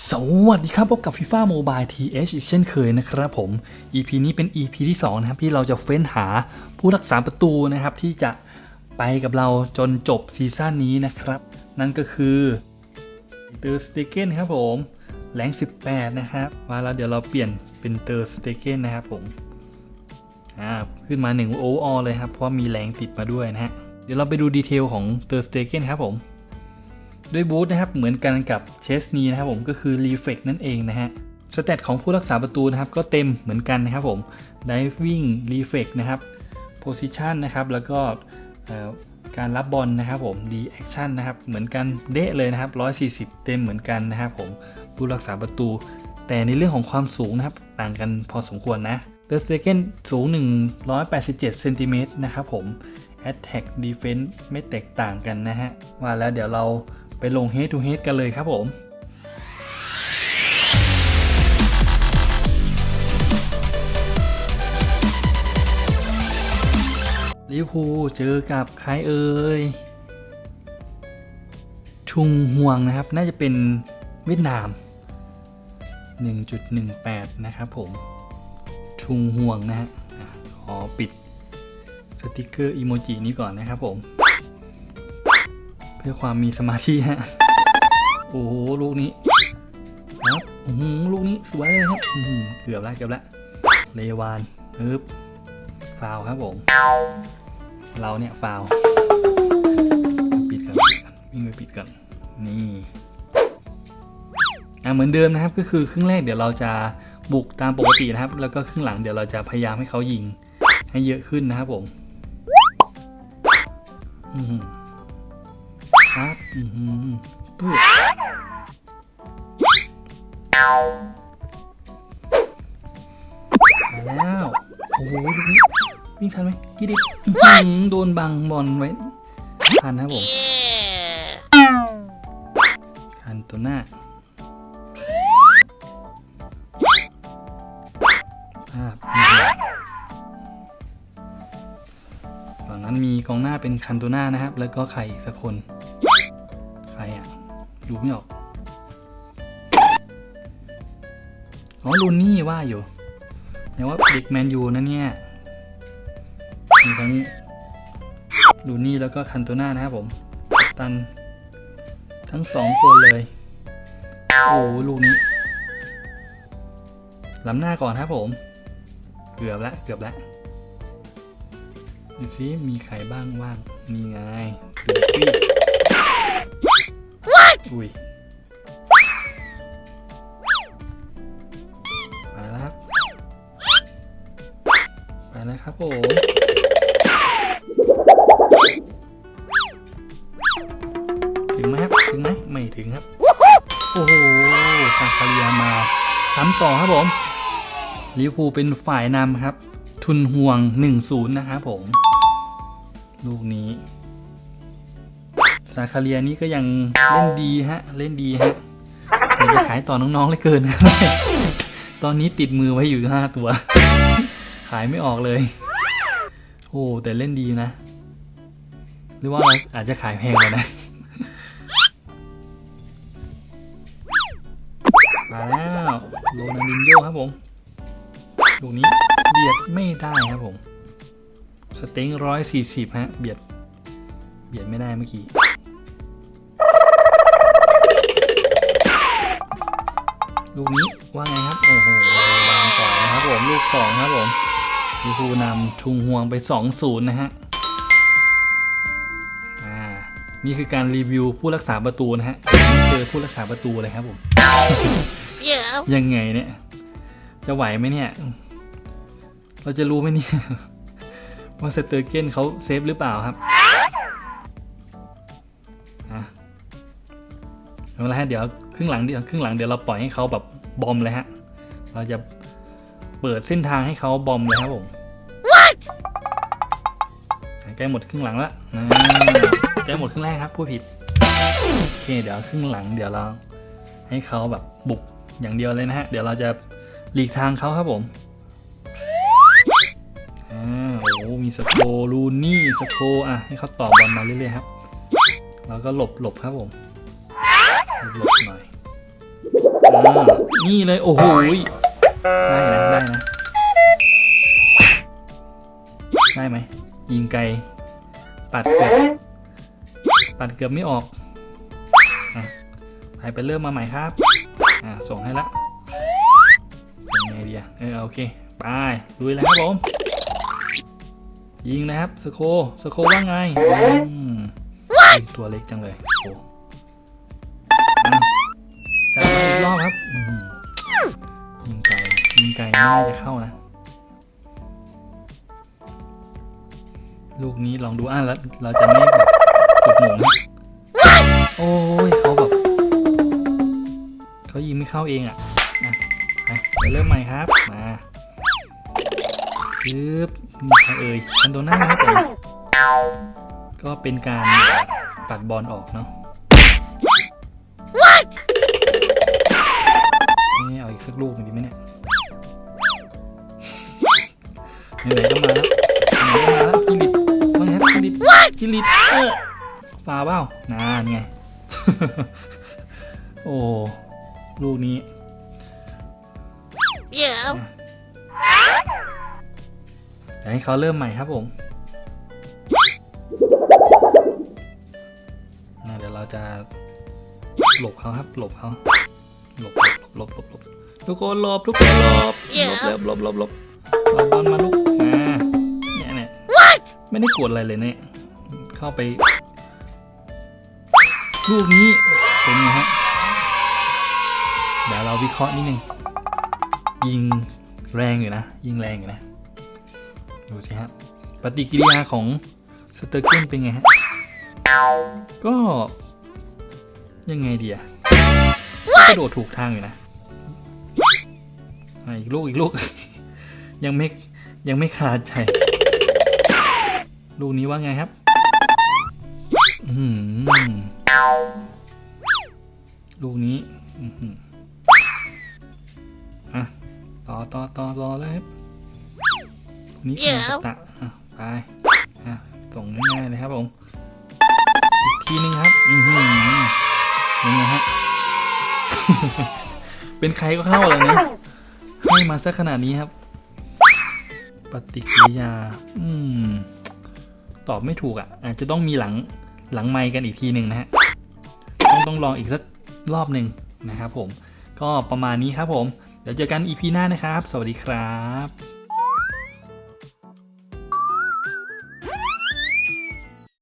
สวัสดีครับพบกับ FIFA Mobile TH อีกเช่นเคยนะครับผม EP นี้เป็น EP ที่2นะครับที่เราจะเฟ้นหาผู้รักษาประตูนะครับที่จะไปกับเราจนจบซีซั่นนี้นะครับ นั่นก็คือเตอร์สเตเกนครับผมแรง18 นะครับ มาแล้วเดี๋ยวเราเปลี่ยนเป็นเตอร์สเตเกนนะครับผมอ่าขึ้นมา1โออเลยครับเพราะมีแรงติดมาด้วยนะฮะเดี๋ยวเราไปดูดีเทลของเตอร์สเตเกนครับผม ด้วยบูธนะครับเหมือนกันกับเชสนีนะครับผมก็คือรีเฟกนั่นเองนะฮะสเตตของผู้รักษาประตูนะครับก็เต็มเหมือนกันนะครับผม diving reflex นะครับ position นะครับแล้วก็การรับบอลนะครับผม d action นะครับเหมือนกันเดะเลยนะครับ 140 เต็มเหมือนกันนะครับผมผู้รักษาประตู แต่ในเรื่องของความสูงนะครับต่างกันพอสมควรนะ The Second สูง 187เซนติเมตรนะครับผม Attack Defense ไม่แตกต่างกันนะฮะว่าแล้วเดี๋ยวเรา ไปลง Head to Head กันเลยครับผมลิเวอร์พูลเจอกับใครเอ่ยชุงห่วงนะครับ น่าจะเป็นเวียดนาม 1.18 นะครับผม ชุงห่วงนะฮะอะขอปิดสติกเกอร์อีโมจินี้ก่อนนะครับผม เพื่อความมีสมาธิฮะ โอ้โหลูกนี้ครับอื้ลูกนี้สวยเลยครับอื้อหือเกือบแล้วเกือบแล้วเลวานปึ๊บฟาวครับผม เราเนี่ยฟาวปิดกันปิดกันวิ่งไปปิดกันนี่อะเหมือนเดิมนะครับก็คือครึ่งแรกเดี๋ยวเราจะบุกตามปกตินะครับ แล้วก็ครึ่งหลังเดี๋ยวเราจะพยายามให้เขายิง ให้เยอะขึ้นนะครับผม อือหือ ครับอือหือปึ๊บมาแล้ว โอ้โหลูนี้วิ่งทันไหมยี่ดิบโดนบังบอลไว้ ทันนะบผมคันตัวหน้าภาพฝั่งนั้นมีกองหน้าเป็นคันตัวหน้านะครับ แล้วก็ใครอีกสักคน ดูไม่ออก อ๋อลูนี่ว่าอยู่แต่ว่าเด็กแมนยูนะเนี่ย มีทั้งลูนี่แล้วก็คันโตน้านะครับผมตัน ทั้งสองคนเลย โอ้ลูนี้ล้ำหน้าก่อนครับผม เกือบละเกือบละดูซิมีใครบ้างว่าง นี่ไงดูฟี่ อุ้ยมาแล้วครับไปแล้วครับผมถึงไหมครับถึงไหมไม่ถึงครับ โอ้โหซาคาเรียมา ซ้ำต่อครับผมลิเวอร์พูลเป็นฝ่ายนำครับ ทุนห่วง 1-0 นะครับผม ลูกนี้ ซาคาเรียนี่ก็ยังเล่นดีฮะ เล่นดีฮะแต่จะขายต่อน้องๆเลยเกิน ตอนนี้ติดมือไว้อยู่5ตัว ขายไม่ออกเลย โอ้แต่เล่นดีนะ หรือว่าอาจจะขายแพงกว่านะมาแล้วโรนัลดินโญ่ครับผมลูกนี้เบียดไม่ได้ครับผม สเต็งร้อยสี่สิบฮะ เบียด เบียดไม่ได้เมื่อกี้ ลูกนี้ว่าไงครับ โอ้โหวางต่อนะครับผมลูกสองครับผมลิเวอร์พูลนำชุงห่วงไป2-0นะฮะอ่านี่คือการรีวิวผู้รักษาประตูนะฮะไม่เจอผู้รักษาประตูเลยครับผม Yeah. ยังไงเนี่ย จะไหวไหมเนี่ย เราจะรู้ไหมเนี่ย ว่าสเตอร์เกนเขาเซฟหรือเปล่าครับอะเอาละฮะเดี๋ยวครึ่งหลังเดี๋ยวครึ่งหลังเดี๋ยวเราปล่อยให้เขาแบบ บอมเลยฮะ เราจะเปิดเส้นทางให้เขาบอมเลยครับผมใกล้หมดครึ่งหลังแล้วอ่าใกล้หมดครึ่งแรกครับผู้ผิด โอเค เดี๋ยวครึ่งหลัง เดี๋ยวเราให้เขาแบบบุกอย่างเดียวเลยนะฮะ เดี๋ยวเราจะหลีกทางเขาครับผมอ่าโอ้โหมีสโคลูนี่สโคอะ ให้เขาต่อบอลมาเรื่อยๆครับ แล้วก็หลบหลบครับผม หลบหลบหน่อยอ่า นี่เลยโอ้โหยได้นะได้นะได้ไหมยิงไกลปัดเกือบปัดเกือบไม่ออกอไปไปเริ่มมาใหม่ครับอ่าส่งให้ละส่งไงดีอะเออโอเคไปลุยแล้วครับผมยิงนะครับสโคสโคว่าไงตัวเล็กจังเลยโอ่ รอบครับยิงไกลยิงไกลไม่น่าจะเข้านะ ลูกนี้ลองดูอะแล้วเราจะไม่แบบกดหมุนนะโอ้ยเขาแบบเขายิงไม่เข้าเองอะอะไปเริ่มใหม่ครับ มาปึ๊บมีใครเอ่ยคันโดน่าครับก็เป็นการปัดบอลออกเนาะ อาอีกสักลูกหนึ่งดีไหมเนี่ยไหนๆก็มาแล้วไหนมาแล้วกิลิตว่าไงครับกิลิตกิลิตเออฟาเปล่านานไง โอ้ลูกนี้ Yeah. เดี๋ยวให้เขาเริ่มใหม่ครับผมอะเดี๋ยวเราจะหลบเขาครับ หลบเขาหลบหลบหลบหลบหลบ ทุกคนหลบทุกคนหลบหลบหลบหลบหลบหลบบอลมาลูกอ่าเนี่ยเนี่ยไม่ได้กดอะไรเลยเนี่ยเข้าไป ลูกนี้เป็นไงฮะเดี๋ยวเราวิเคราะห์นิดนึงยิงแรงอยู่นะ ยิงแรงอยู่นะ ดูสิฮะปฏิกิริยาของสเตอร์เกนเป็นไงฮะ ก็ ยังไงดีอะกระโดดถูกทางอยู่นะ อะอีกลูกอีกลูก ยังไม่ยังไม่ขาดใจ ลูกนี้ว่าไงครับอืมลูกนี้อื้อหืออะต่อต่อต่อต่อเลยครับลูกนี้เดี๋ยวตะตะอะไปอะส่งง่ายๆเลยครับผมอีกทีนึงครับอือหือยังไงฮะเป็นใครก็เข้าเลยนะ ให้มาซะขนาดนี้ครับ ปฏิกิริยา อืม ตอบไม่ถูกอะ อาจจะต้องมีหลังหลังไมกันอีกทีหนึ่งนะฮะ ต้องต้องลองอีกสักรอบหนึ่งนะครับผม ก็ประมาณนี้ครับผม เดี๋ยวเจอกันอีพีหน้านะครับ สวัสดีครับ